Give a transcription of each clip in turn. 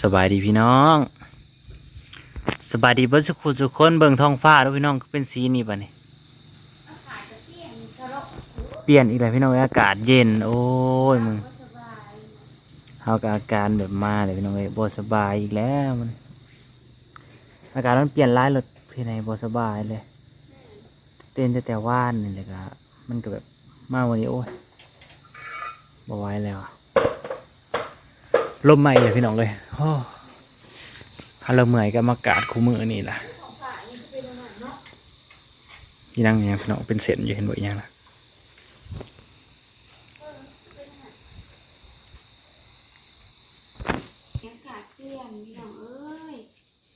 สบายดีพี่น้อง สบายดีเบิดสุขุสุคนเบิ่งท้องฟ้าแล้วพี่น้องก็เป็นสีนี้ป่ะนี่เปลี่ยนอีกแล้วพี่น้องอากาศเย็น โอ้ยมึงเฮาก็อาการแบบมาเลยพี่น้องเอ้ยบสบายอีกแล้วมัน อากาศมันเปลี่ยนร้ายรถที่ไหนบสบายเลย เต้นแต่แต่ว่านนี่แหละก็มันก็แบบมาวันนี้โอ้ยบ่ไหวแล้วอะ ลมใหม่เลยพี่น้องเลยโอ้ถ้าเราเมื่อยก็มากาดคู่มือนี่แหละที่นั่งเนี่ยพี่น้องเป็นเศษอยู่เห็นบ่อีหยังนะอากาศเปลี่ยนพี่น้องเอ้ย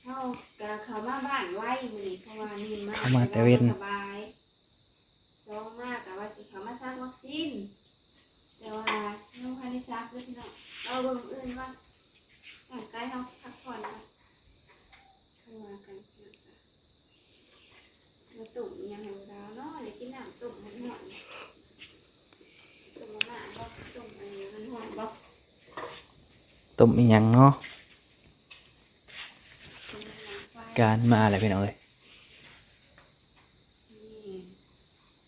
เขากะเขามาบ้านไว้มื้อนี้เพราะว่านี่มาเข้ามาแต่เว้นสบายสองมากกะว่าสิเขามาซักวัคซีน แต่ว่าน้องพันได้ซักด้อพี่น้องเราเบิ่งอื่นว่าร่างกายเขาพักผ่อนนะเข้ามากันพี่น้องจ้ะมาตุ่มยังให้เราเนาะเดี๋ยวกินน้ำตุ่มมันหอนตุ่มมาม่าบ่ตุ่มอันนี้มันหอนบ่ต้มอีหยังเนาะการมาอะไรพี่น้องเลยนี่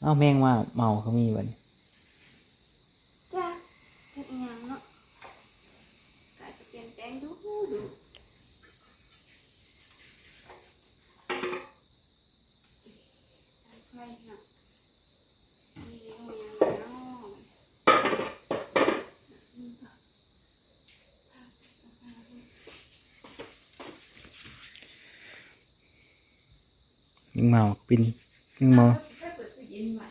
เอ้าแมงว่าเมาเขามีบัดน จ้าเฮ็ดอิหยังเนาะกาจะเปลี่ยนแป ลงดูดูไฟเนาะนี่เรื่องอิหยังเนาะ ยิงเมาปินยิงเมา ไฟเปิดตู้เย็นไว้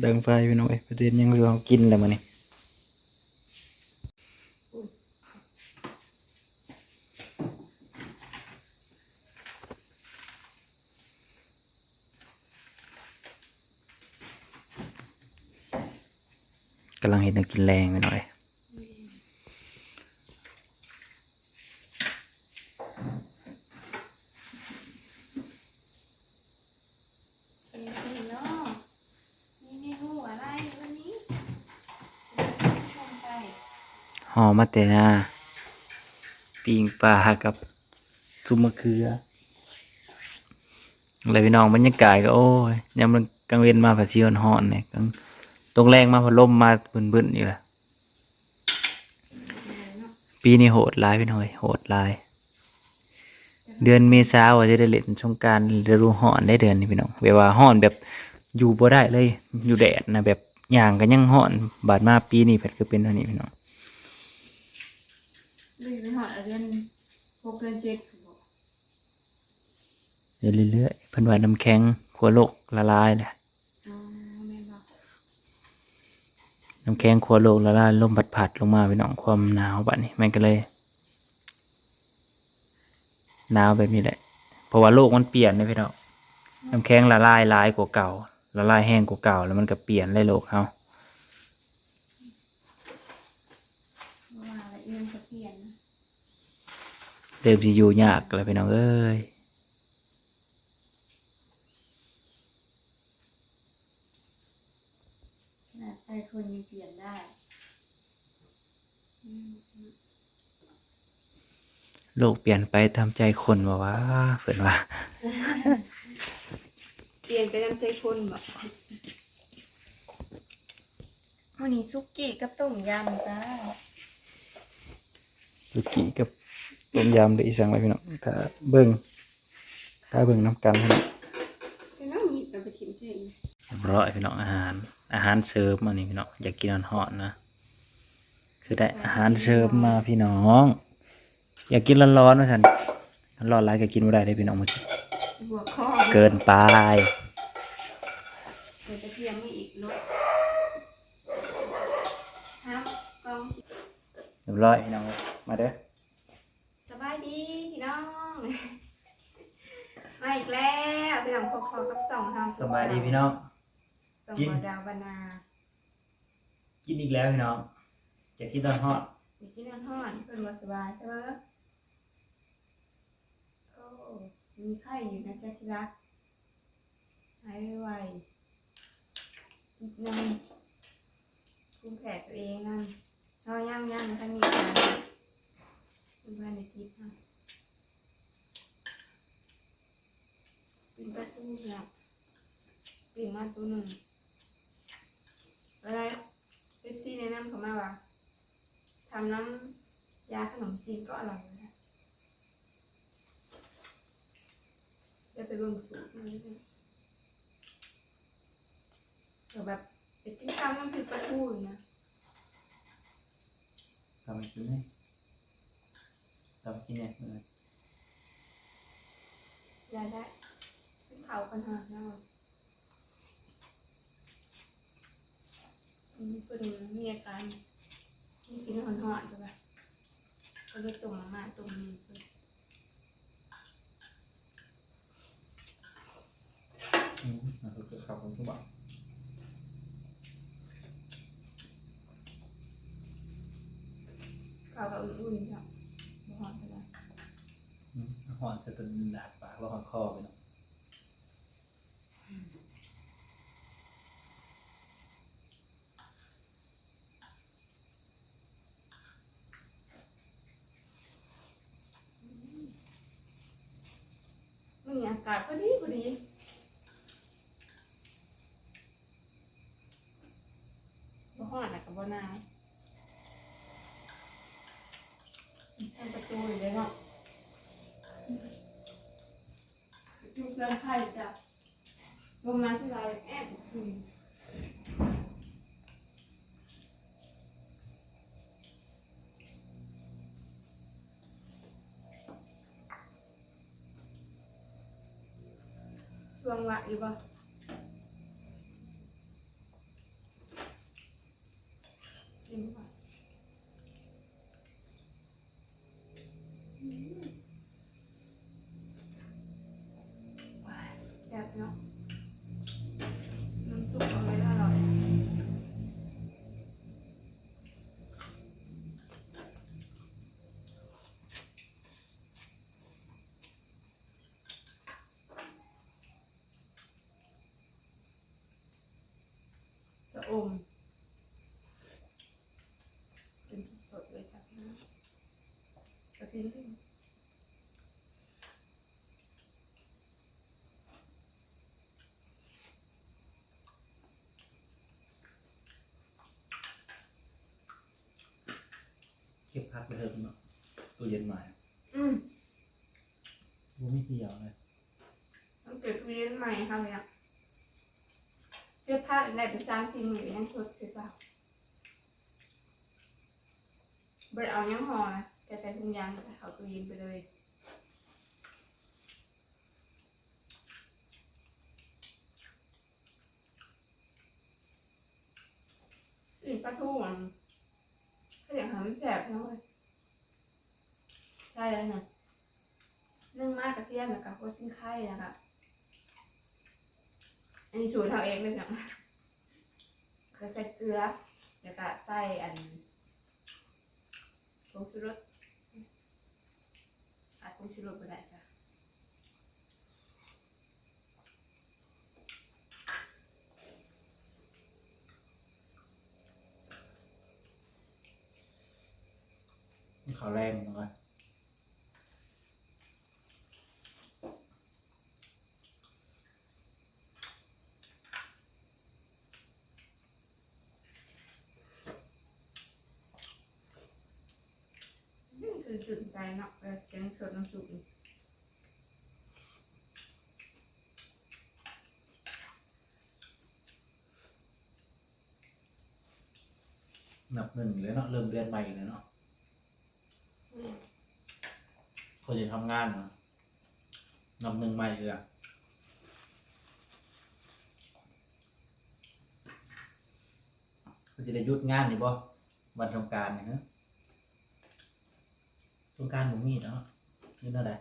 เดิงไฟพี่น้องเอ้ยประเด็นยังเหลือเอา กินแรงไปหน่อย หอมมาแต่น้าปิงปลากับซุปมะเขืออะไรพี่น้องบรรยากาศก็โอ้ยยามมันกลางเวียนมาผัดซีออนหอนเนี่ยกลาง ตรงแรงมาพัดลมมาบึนๆนี่แหละปีนี้โหดร้ายพี่น้องเอ้ยโหดร้าย เดือนเมษาว่าจะได้เล่นสงกรารฤดูร้อนได้เดือนนี้พี่น้องแบบว่าร้อนแบบอยู่บ่ได้เลยอยู่แดดนะแบบอย่างก็ยังร้อน บาดมาปีนี้เพิ่นคือเป็นเท่านี้พี่น้องเลยไปหอดเดือนหกเดือนเจ็ดเรื่อยๆเพิ่นว่าน้ำแข็งขั้วโลกละลายแหละ อ๋อแม่นบอก น้ำแข็งขั้วโลกละลายลมพัดผัดๆลงมาพี่น้องความหนาวบัดนี้มันก็เลยหนาวแบบนี้แหละ เพราะว่าโลกมันเปลี่ยนนะพี่น้องน้ำแข็งละลายหลายกว่าเก่า ละลายแห้งกว่าเก่า แล้วมันก็เปลี่ยนเลยโลกเฮาว่าละเอียดจะเปลี่ยนเดิมสิอยู่ยากแล้วพี่น้องเอ้ย ขนาดใส่ คนยังเปลี่ยนได้อืมโลกเปลี่ยนไปตามใจคนว่าว่าเพิ่นว่า เปลี่ยนไปตามใจคนบอกวันนี้ซุกี้กับต้มยำจ้าสุกี้กับต้มยำหรืออีสังอะไรพี่น้องถ้าเบิ่งถ้าเบิ่งน้ำกันพี่น้องพี่น้องมีเราไปถิ่มเฉยเรียบร้อยพี่น้องอาหาร อาหารเสริมมานี่พี่น้องอยากกินหอนๆนะ คือได้อาหารเสริมมาพี่น้อง อยากกินร้อนๆนะท่านร้อนหลายก็กินไม่ได้เลยพี่น้องมันสิหัวข้อเกินไปใส่กระเทียมไม่อีกรสห้ามกองเรียบร้อยพี่น้องมาเด้อสบายดีพี่น้องมาอีกแล้วพี่น้องพอคอกับสองทาง สบายดีพี่น้อง สองกินบัวดาวบานากินอีกแล้วพี่น้องอยากกินตอนฮอดอยู่ที่นั่นห้อนเพิ่นว่าสบายใช่ไหมโอ้มีไข้อยู่นะจ๊ะที่รักหายไวๆอีกหนึงคุมแผลตัวเองนั่นเราย่างย่างถ้ามีการเพื่อนในคลิปนะเป็นประตูแล้วปิ่งมาตัวหนึ่ง อะไรเอฟซีแนะนำเขามาว่าทำน้ำยาขนมจีนก็อร่อยนะจะไปเบิ่งสูตรมันเลยเดี๋ยวแบบเป็นจิ้มตำน้ำพริกปลาทูอยู่นะทำกินเนี่ยทำกินเนี่ยเออยาได้ขึ้นเขาปัญหาแน่นอนอืม เป็นมีอาการมีกินหอนๆใช่ปะก็เลยตุ่มมาม่าตุ่มนี้เพิ่นอืมน่าสนใจครับผมทุกบ่าวเขาก็อุ่นๆจ้ะบ่หอนเท่าไหร่อืมหอนจะเป็นดาดปากว่าหอนคอไปเนาะ มันอากาศพอดีพอดี ช่วงวะอยู่ปะกินปะอืมว้ายแซ่บเนาะน้ำซุปเอาไว้อร่อยจะอมเป็นสดๆเลยจากน้ำกระเทียมด้วย เก็บพักไปเถอะคุณเนาะตู้เย็นใหม่อืมรู้ไม่เกี่ยวเลยต้องเกิดเรียนใหม่ค่ะเนี่ยเสื้อผ้าได้เป็นสามสี่หมื่นยังชดซื้อเปล่าบริเอายังห่อนะจะใส่ถุงยางแต่เขาตู้เย็นไปเลยอีกปลาทูอะ ถ้าอยงหามันแสบนะเว้ยใช่แล้วนะนึ่งมากกระเทียมแล้วกับโคชิ้นไข่นะคะอันนี้สูตรเราเองเลยนะก็ใส่เกลือแล้วก็ใส่อันผงชูรสขาดผงชูรสไปได้จ้ะ มันขาวแรงเนาะนี่คือสุดใจเนาะแบบแกงสดน้ำซุปนี่นับหนึ่งเลยเนาะเริ่มเดือนใหม่เลยเนาะอืม คนจะทำงานเนาะนับหนึ่งใหม่เลยอะเขาจะได้หยุดงานอยู่บ่วันสงกรารเนี่ยฮะสงกรารผมมีเนาะนี่น่าได้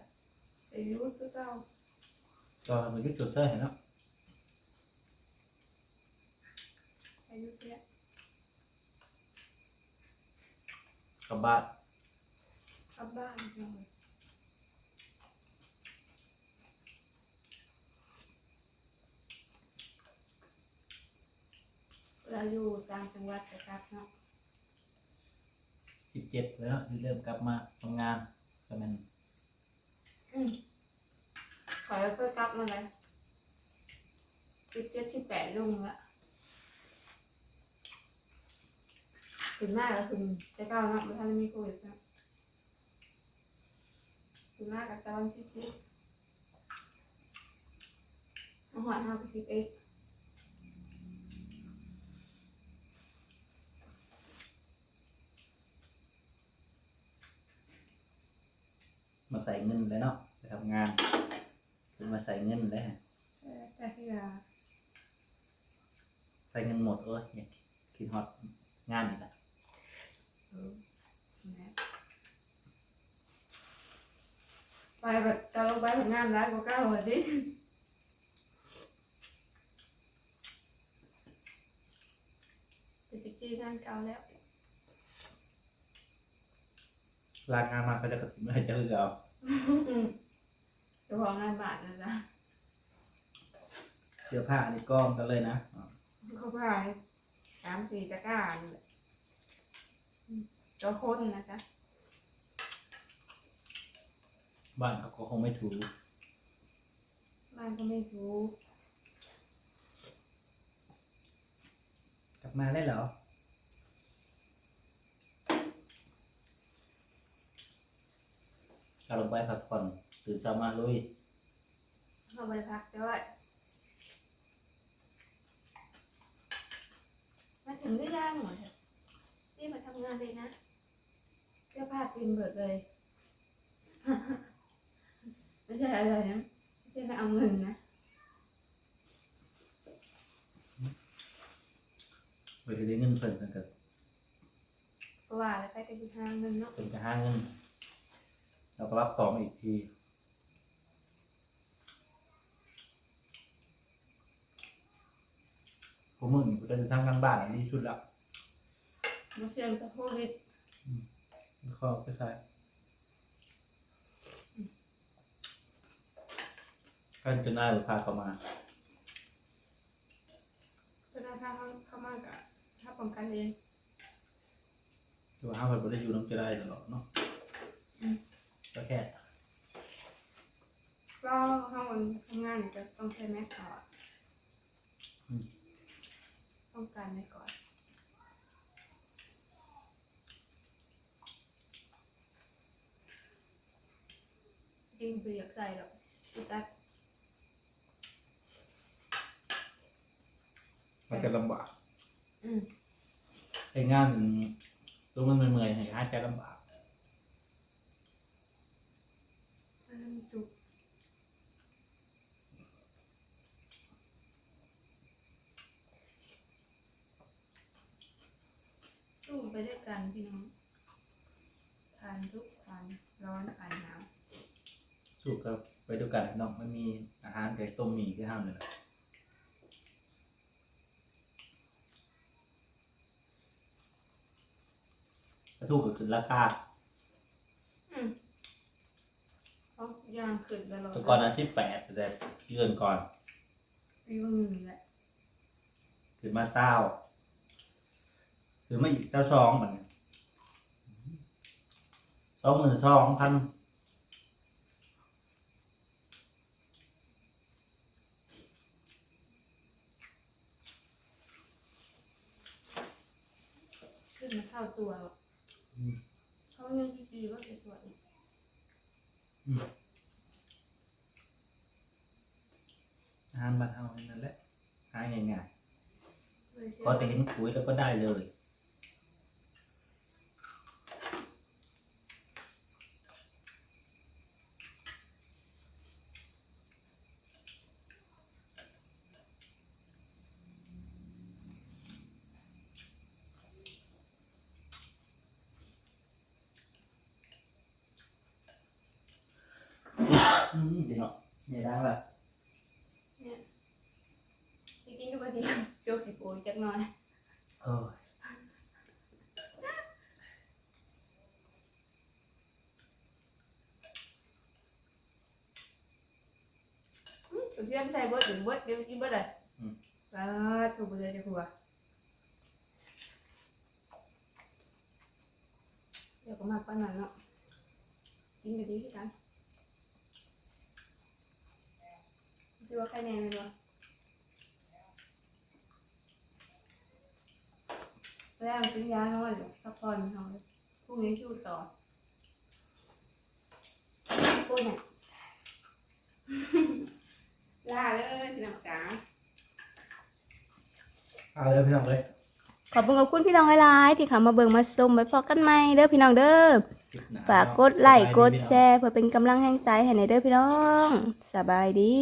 อายุคือเก่าก็มันหยุดจุดเสื้อเห็นเนาะอายุเยอะกลับบ้าน กลับบ้านเลยเราอยู่ต่างจังหวัดจะกลับเนาะสิบเจ็ดแล้วที่เริ่มกลับมาทำงานก็มันอืมขอแล้วก็กลับมาเลยสิบเจ็ดสิบแปดลงละถึงมากแล้วถึงจะก้าวนะไม่ทันมีโควิดนะ ถึงมากกับตอนซิซิอาหารห้าสิบเอ็ดมาใส่เงินเลยเนาะไปทำงานคือมาใส่เงินเลยแต่ที่ยาใส่เงินหมดเอ้ยอยากคิดฮอตงานอีกแล้ว เออนะไปแบบ จะลงไปทำงานแล้วก็ก้าวหัวดิเป็นสิบสี่งานเก่าแล้วลางานมาเขาจะกระถิ่นไม่ให้เจ้าคือเอาอืมเฉพาะงานบาทนะจ๊ะเสื้อผ้านี่กล้องกันเลยนะอ๋อเขาพายสามสี่ตะกร้านี่แหละอืมเจ้าคนนะจ๊ะ บ้านเขาก็คงไม่ถูบ้านก็ไม่ถูกกลับมาได้เหรอ เอาลงไปพักผ่อนตื่นเช้ามาลุยเขาบริพักด้วยมาถึงได้ย่างหมดเลยนี่มาทำงานเลยนะเสื้อผ้าเต็มเบิดเลย ไม่ใช่อะไรนะไม่ใช่ไปเอาเงินนะไปจะได้เงินเพิ่นเพิ่นก็เพราะว่าแล้วไปกันที่ห้างเงินเนาะเพิ่นจะหาเงินเราก็รับของอีกทีผมมึงกูจะทำงานบ้านอันนี้ชุดละมาเชื่อมกับโควิด ข้อก็ใช่ ท่านจะน่าหรือพาเขามาก็ได้ถ้าเขาเข้ามากับถ้าป้องกันเองคือว่าห้าพันบได้อยู่น้องจะได้ตลอดเนาะก็แค่ก็ถ้ามันทำงานจะต้องใช้แมสก่อนป้องกันไว้ก่อนจริงเบียกใส่หรอกพี่ตัด มันจะลำบากอืมไอ้งานตัวมันเมื่อยๆให้หายใจลำบากอันนั้นจุกสู้ไปด้วยกันพี่น้องผ่านทุกข์ผ่านร้อนผ่านหนาว สู้กับไปด้วยกันเนาะมันมีอาหารไก่ต้มหมี่ที่ห้ามเลยแหละ กระทูกก็ขึ้นราคาอืมเขาย่างขึ้นตลอดแต่ก่อนนั้นที่แปดแต่เดือนก่อนปีว่าหนึ่งแหละขึ้นมาเศร้าขึ้นมาอีกเจ้าสองเหมือนกันสองหมื่นสองพันขึ้นมาเท่าตัวหรอก เขายังดีๆว่าจะสวยอาหารบ้านเอานั่นแหละหายง่ายเลยๆพอแต่เห็นปุ๋ยแล้วก็ได้เลย อืมเดี๋ยวเนาะเนี่ยได้ละ เนี่ยจริงๆก็บางทีโชคสิโปรยจักหน่อยเออสุดที่ใส่เบิร์ดหรือเบิร์ดเดี๋ยวกินเบิร์ดเลยแล้วถูกไปเลยจะหัวก็มากกว่านั้นเนาะกินก็ดีคือกันคิดว่าใครแน่ไหมวะ แล้วกินยาน้อยเดี๋ยวพักผ่อนนอนพรุ่งนี้สู้ต่อปุ้ยเนี่ยลาเลยพี่น้องจ๋าเอาเลยพี่น้องเลยขอบคุณขอบคุณพี่น้องหลายๆที่เข้ามาเบิ่งมาชมไว้พอกันใหม่เด้อพี่น้องเด้อคลิปหน้ฝากกดไลค์กดแชร์เพื่อเป็นกำลังแห่งใจให้ในเด้อพี่น้องสบายดี